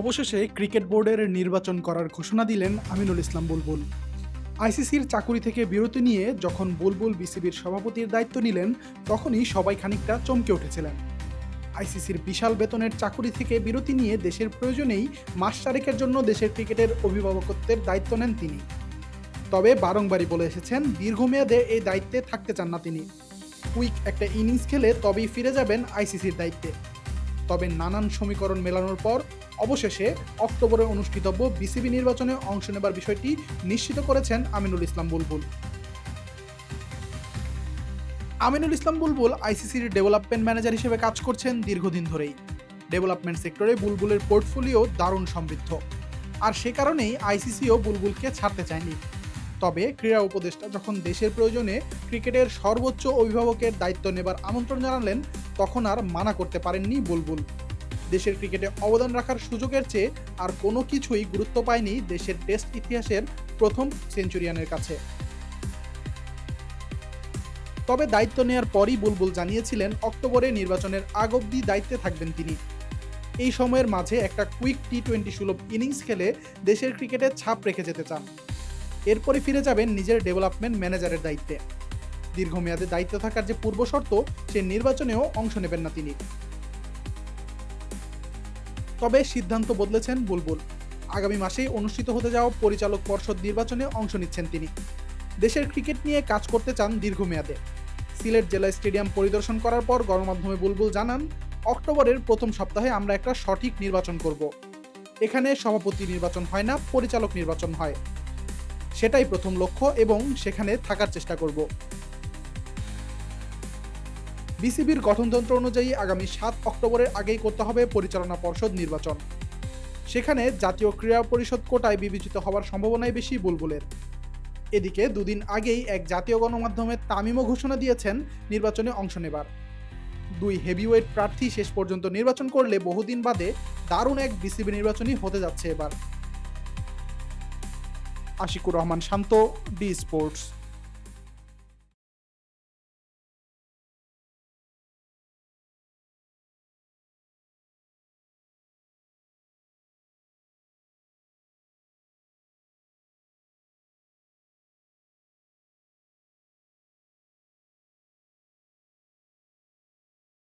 অবশেষে ক্রিকেট বোর্ডের নির্বাচন করার ঘোষণা দিলেন আমিনুল ইসলাম বুলবুল। আইসিসির চাকুরি থেকে বিরতি নিয়ে যখন বুলবুল বিসিবির সভাপতির দায়িত্ব নিলেন, তখনই সবাই খানিকটা চমকে উঠেছিলেন। আইসিসির বিশাল বেতনের চাকুরি থেকে বিরতি নিয়ে দেশের প্রয়োজনেই মাস চারেকের জন্য দেশের ক্রিকেটের অভিভাবকত্বের দায়িত্ব নেন তিনি। তবে বারংবারই বলে এসেছেন, দীর্ঘমেয়াদে এই দায়িত্বে থাকতে চান না তিনি। কুইক একটা ইনিংস খেলে তবেই ফিরে যাবেন আইসিসির দায়িত্বে। তবে নানান সমীকরণ মেলানোর পর অবশেষে অক্টোবরে অনুষ্ঠিতব্য বিসিবি নির্বাচনে অংশ নেবার বিষয়টি নিশ্চিত করেছেন আমিনুল ইসলাম বুলবুল। আমিনুল ইসলাম বুলবুল আইসিসির ডেভেলপমেন্ট ম্যানেজার হিসেবে কাজ করছেন দীর্ঘদিন ধরেই। ডেভেলপমেন্ট সেক্টরে বুলবুলের পোর্টফোলিও দারুণ সমৃদ্ধ। আর সে কারণেই আইসিসিও বুলবুলকে ছাড়তে চায়নি। তবে ক্রীড়া উপদেষ্টা যখন দেশের প্রয়োজনে ক্রিকেটের সর্বোচ্চ অভিভাবকের দায়িত্ব নেবার আমন্ত্রণ জানালেন, তখন আর মানা করতে পারেননি বুলবুল। দেশের ক্রিকেটে অবদান রাখার সুযোগের চেয়ে আর কোনো কিছুই গুরুত্ব পায়নি দেশের টেস্ট ইতিহাসের প্রথম সেঞ্চুরিয়ানের কাছে। তবে দায়িত্ব নেওয়ার পরই বুলবুল জানিয়েছিলেন, অক্টোবরে নির্বাচনের আগ অবধি দায়িত্বে থাকবেন তিনি। এই সময়ের মাঝে একটা কুইক টি টোয়েন্টি সুলভ ইনিংস খেলে দেশের ক্রিকেটে ছাপ রেখে যেতে চান। এরপরে ফিরে যাবেন নিজের ডেভেলপমেন্ট ম্যানেজারের দায়িত্বে। দীর্ঘমেয়াদে দায়িত্ব থাকার যে পূর্ব শর্ত সে নির্বাচনেও অংশ নেবেন না তিনি। তবে সিদ্ধান্ত বদলেছেন বুলবুল? আগামী মাসেই অনুষ্ঠিত হতে যাওয়া পরিচালক পর্ষদ নির্বাচনে অংশ নিচ্ছেন তিনি। দেশের ক্রিকেট নিয়ে কাজ করতে চান দীর্ঘমেয়াদে। সিলেট জেলা স্টেডিয়াম পরিদর্শন করার পর গণমাধ্যমে বুলবুল জানান, অক্টোবরের প্রথম সপ্তাহে আমরা একটা সঠিক নির্বাচন করব। এখানে সভাপতি নির্বাচন হয় না, পরিচালক নির্বাচন হয়। সেটাই প্রথম লক্ষ্য এবং সেখানে থাকার চেষ্টা করব। বিসিবির গঠনতন্ত্র অনুযায়ী আগামী সাত অক্টোবরের আগেই করতে হবে পরিচালনা পর্ষদ নির্বাচন। সেখানে জাতীয় ক্রীড়া পরিষদ কোটায় বিবেচিত হওয়ার সম্ভাবনাই বেশি বুলবুলের। এদিকে দুদিন আগেই এক জাতীয় গণমাধ্যমে তামিমও ঘোষণা দিয়েছেন নির্বাচনে অংশ নেবার। দুই হেভিওয়েট প্রার্থী শেষ পর্যন্ত নির্বাচন করলে বহুদিন বাদে দারুণ এক বিসিবি নির্বাচনই হতে যাচ্ছে এবার। Ashikur Rahman Shanto, D sports.